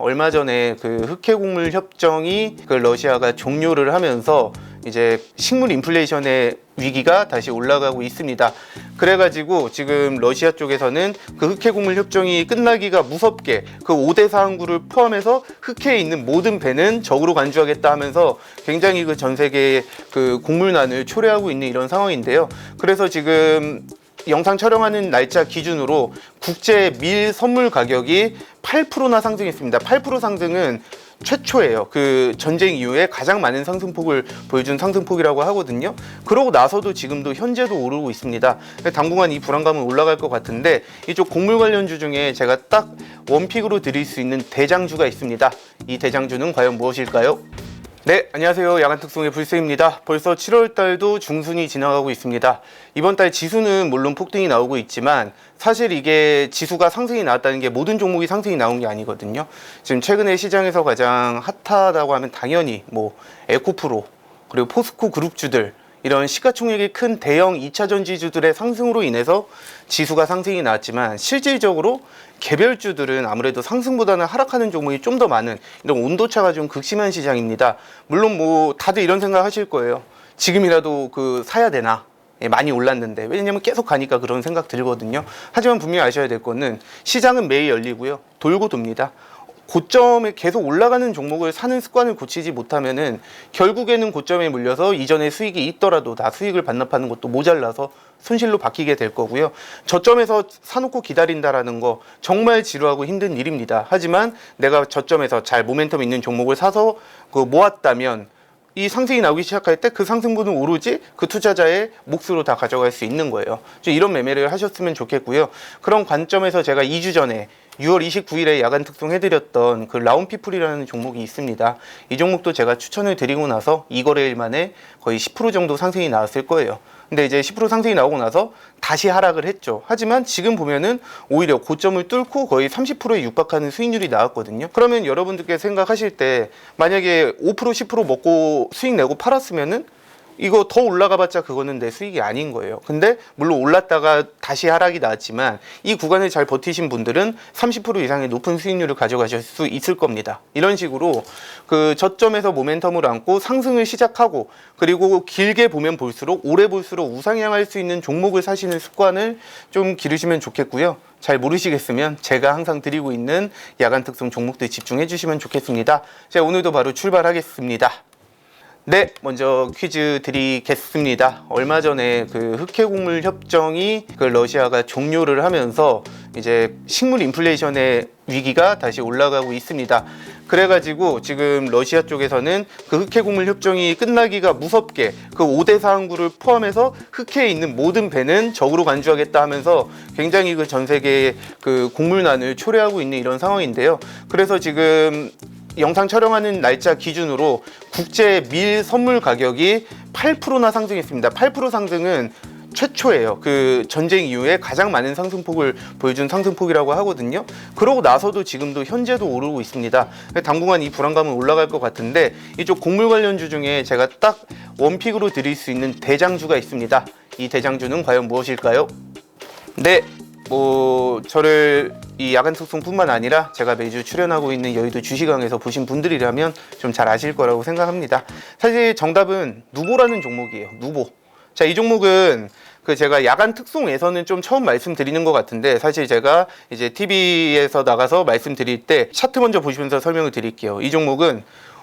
얼마 전에 그 흑해 곡물 협정이 그 러시아가 종료를 하면서 이제 식물 인플레이션의 위기가 다시 올라가고 있습니다. 그래가지고 지금 러시아 쪽에서는 그 흑해 곡물 협정이 끝나기가 무섭게 그 5대 사항구를 포함해서 흑해에 있는 모든 배는 적으로 간주하겠다 하면서 굉장히 그 전 세계의 그 곡물난을 초래하고 있는 이런 상황인데요. 그래서 지금 영상 촬영하는 날짜 기준으로 국제 밀 선물 가격이 8%나 상승했습니다. 8% 상승은 최초예요. 그 전쟁 이후에 가장 많은 상승폭을 보여준 상승폭이라고 하거든요. 그러고 나서도 지금도 현재도 오르고 있습니다. 당분간 이 불안감은 올라갈 것 같은데 이쪽 곡물 관련주 중에 제가 딱 원픽으로 드릴 수 있는 대장주가 있습니다. 이 대장주는 과연 무엇일까요? 네, 안녕하세요. 야간 특송의 불세입니다. 벌써 7월 달도 중순이 지나가고 있습니다. 이번 달 지수는 물론 폭등이 나오고 있지만 사실 이게 지수가 상승이 나왔다는 게 모든 종목이 상승이 나온 게 아니거든요. 지금 최근에 시장에서 가장 핫하다고 하면 당연히 뭐 에코프로 그리고 포스코 그룹주들 이런 시가총액이 큰 대형 2차 전지주들의 상승으로 인해서 지수가 상승이 나왔지만 실질적으로 개별주들은 아무래도 상승보다는 하락하는 종목이 좀 더 많은 이런 온도차가 좀 극심한 시장입니다. 물론 뭐 다들 이런 생각 하실 거예요. 지금이라도 그 사야 되나? 예, 많이 올랐는데 왜냐면 계속 가니까 그런 생각 들거든요. 하지만 분명히 아셔야 될 거는 시장은 매일 열리고요. 돌고 돕니다. 고점에 계속 올라가는 종목을 사는 습관을 고치지 못하면은 결국에는 고점에 물려서 이전에 수익이 있더라도 다 수익을 반납하는 것도 모자라서 손실로 바뀌게 될 거고요. 저점에서 사놓고 기다린다라는 거 정말 지루하고 힘든 일입니다. 하지만 내가 저점에서 잘 모멘텀 있는 종목을 사서 그 모았다면 이 상승이 나오기 시작할 때 그 상승분은 오로지 그 투자자의 몫으로 다 가져갈 수 있는 거예요. 좀 이런 매매를 하셨으면 좋겠고요. 그런 관점에서 제가 2주 전에 6월 29일에 야간 특송 해드렸던 그 라운피플이라는 종목이 있습니다. 이 종목도 제가 추천을 드리고 나서 2거래일 만에 거의 10% 정도 상승이 나왔을 거예요. 근데 이제 10% 상승이 나오고 나서 다시 하락을 했죠. 하지만 지금 보면은 오히려 고점을 뚫고 거의 30%에 육박하는 수익률이 나왔거든요. 그러면 여러분들께 생각하실 때 만약에 5% 10% 먹고 수익 내고 팔았으면은 이거 더 올라가봤자 그거는 내 수익이 아닌 거예요. 근데 물론 올랐다가 다시 하락이 나왔지만 이 구간을 잘 버티신 분들은 30% 이상의 높은 수익률을 가져가실 수 있을 겁니다. 이런 식으로 그 저점에서 모멘텀을 안고 상승을 시작하고 그리고 길게 보면 볼수록 오래 볼수록 우상향할 수 있는 종목을 사시는 습관을 좀 기르시면 좋겠고요. 잘 모르시겠으면 제가 항상 드리고 있는 야간 특성 종목들 집중해 주시면 좋겠습니다. 자, 오늘도 바로 출발하겠습니다. 네, 먼저 퀴즈 드리겠습니다. 얼마 전에 그 흑해 곡물 협정이 그 러시아가 종료를 하면서 이제 식물 인플레이션의 위기가 다시 올라가고 있습니다. 그래가지고 지금 러시아 쪽에서는 그 흑해 곡물 협정이 끝나기가 무섭게 그 5대 사항구를 포함해서 흑해에 있는 모든 배는 적으로 간주하겠다 하면서 굉장히 그 전 세계의 그 곡물난을 초래하고 있는 이런 상황인데요. 그래서 지금 영상 촬영하는 날짜 기준으로 국제 밀 선물 가격이 8%나 상승했습니다. 8% 상승은 최초예요. 그 전쟁 이후에 가장 많은 상승폭을 보여준 상승폭이라고 하거든요. 그러고 나서도 지금도 현재도 오르고 있습니다. 당분간 이 불안감은 올라갈 것 같은데 이쪽 곡물 관련주 중에 제가 딱 원픽으로 드릴 수 있는 대장주가 있습니다. 이 대장주는 과연 무엇일까요? 네, 뭐 저를 이 야간 특송뿐만 아니라 제가 매주 출연하고 있는 여의도 주시강에서 보신 분들이라면 좀 잘 아실 거라고 생각합니다. 사실 정답은 누보라는 종목이에요. 누보. 자, 이 종목은 그 제가 야간 특송에서는 좀 처음 말씀드리는 것 같은데 사실 제가 이제 TV에서 나가서 말씀드릴 때 차트 먼저 보시면서 설명을 드릴게요. 이 종목은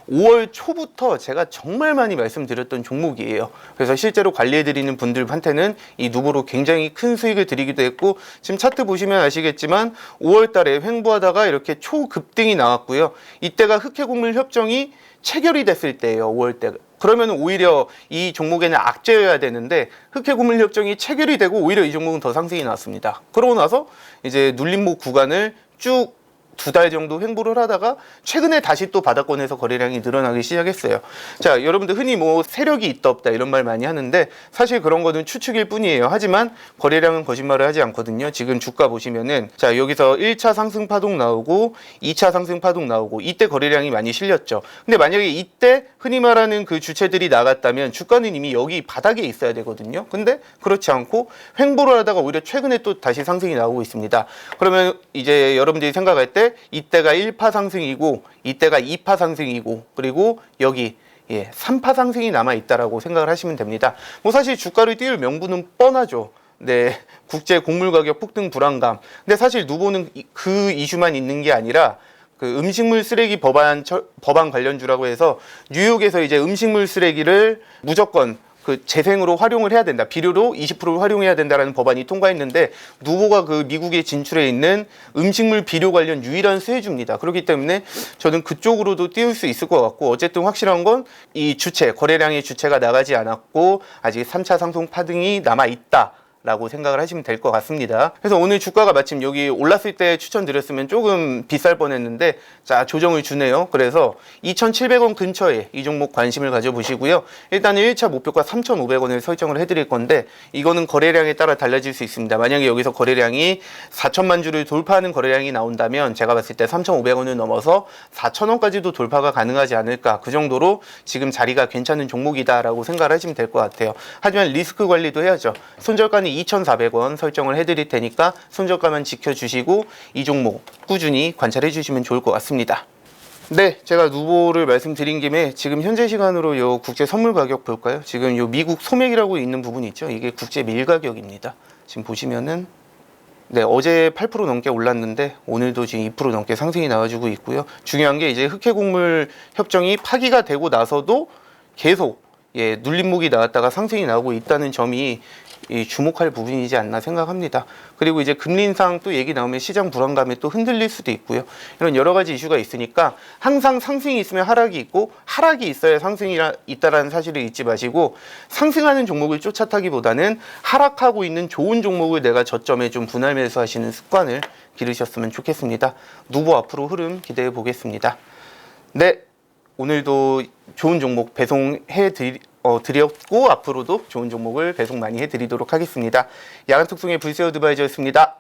5월 초부터 제가 정말 많이 말씀드렸던 종목이에요. 그래서 실제로 관리해드리는 분들한테는 이 누보로 굉장히 큰 수익을 드리기도 했고 지금 차트 보시면 아시겠지만 5월 달에 횡보하다가 이렇게 초급등이 나왔고요. 이때가 흑해곡물 협정이 체결이 됐을 때예요. 5월 때. 그러면 오히려 이 종목에는 악재여야 되는데 흑해곡물 협정이 체결이 되고 오히려 이 종목은 더 상승이 나왔습니다. 그러고 나서 이제 눌림목 구간을 쭉 두 달 정도 횡보를 하다가 최근에 다시 또 바닥권에서 거래량이 늘어나기 시작했어요. 자, 여러분들 흔히 뭐 세력이 있다 없다 이런 말 많이 하는데 사실 그런 거는 추측일 뿐이에요. 하지만 거래량은 거짓말을 하지 않거든요. 지금 주가 보시면은 자, 여기서 1차 상승 파동 나오고 2차 상승 파동 나오고 이때 거래량이 많이 실렸죠. 근데 만약에 이때 흔히 말하는 그 주체들이 나갔다면 주가는 이미 여기 바닥에 있어야 되거든요. 근데 그렇지 않고 횡보를 하다가 오히려 최근에 또 다시 상승이 나오고 있습니다. 그러면 이제 여러분들이 생각할 때때 이때가 1파 상승이고 이때가 2파 상승이고 그리고 여기 예, 3파 상승이 남아 있다라고 생각을 하시면 됩니다. 뭐 사실 주가를 띄울 명분은 뻔하죠. 네, 국제 곡물 가격 폭등 불안감. 근데 사실 누보는 이- 그 이슈만 있는 게 아니라 그 음식물 쓰레기 법안 처- 법안 관련주라고 해서 뉴욕에서 이제 음식물 쓰레기를 무조건 그 재생으로 활용을 해야 된다. 비료로 20%를 활용해야 된다라는 법안이 통과했는데 누보가 그 미국에 진출해 있는 음식물 비료 관련 유일한 수혜주입니다. 그렇기 때문에 저는 그쪽으로도 띄울 수 있을 것 같고 어쨌든 확실한 건 이 주체 거래량의 주체가 나가지 않았고 아직 3차 상승 파등이 남아 있다. 라고 생각을 하시면 될 것 같습니다. 그래서 오늘 주가가 마침 여기 올랐을 때 추천드렸으면 조금 비쌀 뻔했는데 자 조정을 주네요. 그래서 2,700원 근처에 이 종목 관심을 가져보시고요. 일단은 1차 목표가 3,500원을 설정을 해드릴 건데 이거는 거래량에 따라 달라질 수 있습니다. 만약에 여기서 거래량이 4천만 주를 돌파하는 거래량이 나온다면 제가 봤을 때 3,500원을 넘어서 4,000원까지도 돌파가 가능하지 않을까 그 정도로 지금 자리가 괜찮은 종목이다라고 생각을 하시면 될 것 같아요. 하지만 리스크 관리도 해야죠. 손절가는 2,400원 설정을 해드릴 테니까 손절가만 지켜주시고 이 종목 꾸준히 관찰해 주시면 좋을 것 같습니다. 네, 제가 누보를 말씀드린 김에 지금 현재 시간으로 요 국제 선물 가격 볼까요? 지금 요 미국 소맥이라고 있는 부분이 있죠. 이게 국제 밀 가격입니다. 지금 보시면은 네, 어제 8% 넘게 올랐는데 오늘도 지금 2% 넘게 상승이 나와주고 있고요. 중요한 게 이제 흑해곡물 협정이 파기가 되고 나서도 계속 예, 눌림목이 나왔다가 상승이 나오고 있다는 점이 이 주목할 부분이지 않나 생각합니다. 그리고 이제 금리 인상 또 얘기 나오면 시장 불안감에 또 흔들릴 수도 있고요. 이런 여러 가지 이슈가 있으니까 항상 상승이 있으면 하락이 있고 하락이 있어야 상승이 있다라는 사실을 잊지 마시고 상승하는 종목을 쫓아타기보다는 하락하고 있는 좋은 종목을 내가 저점에 좀 분할 매수하시는 습관을 기르셨으면 좋겠습니다. 누보 앞으로 흐름 기대해 보겠습니다. 네, 오늘도 좋은 종목 배송해 드리, 어, 드렸고 앞으로도 좋은 종목을 배송 많이 해드리도록 하겠습니다. 야간 특송의 불세어 드바이저였습니다.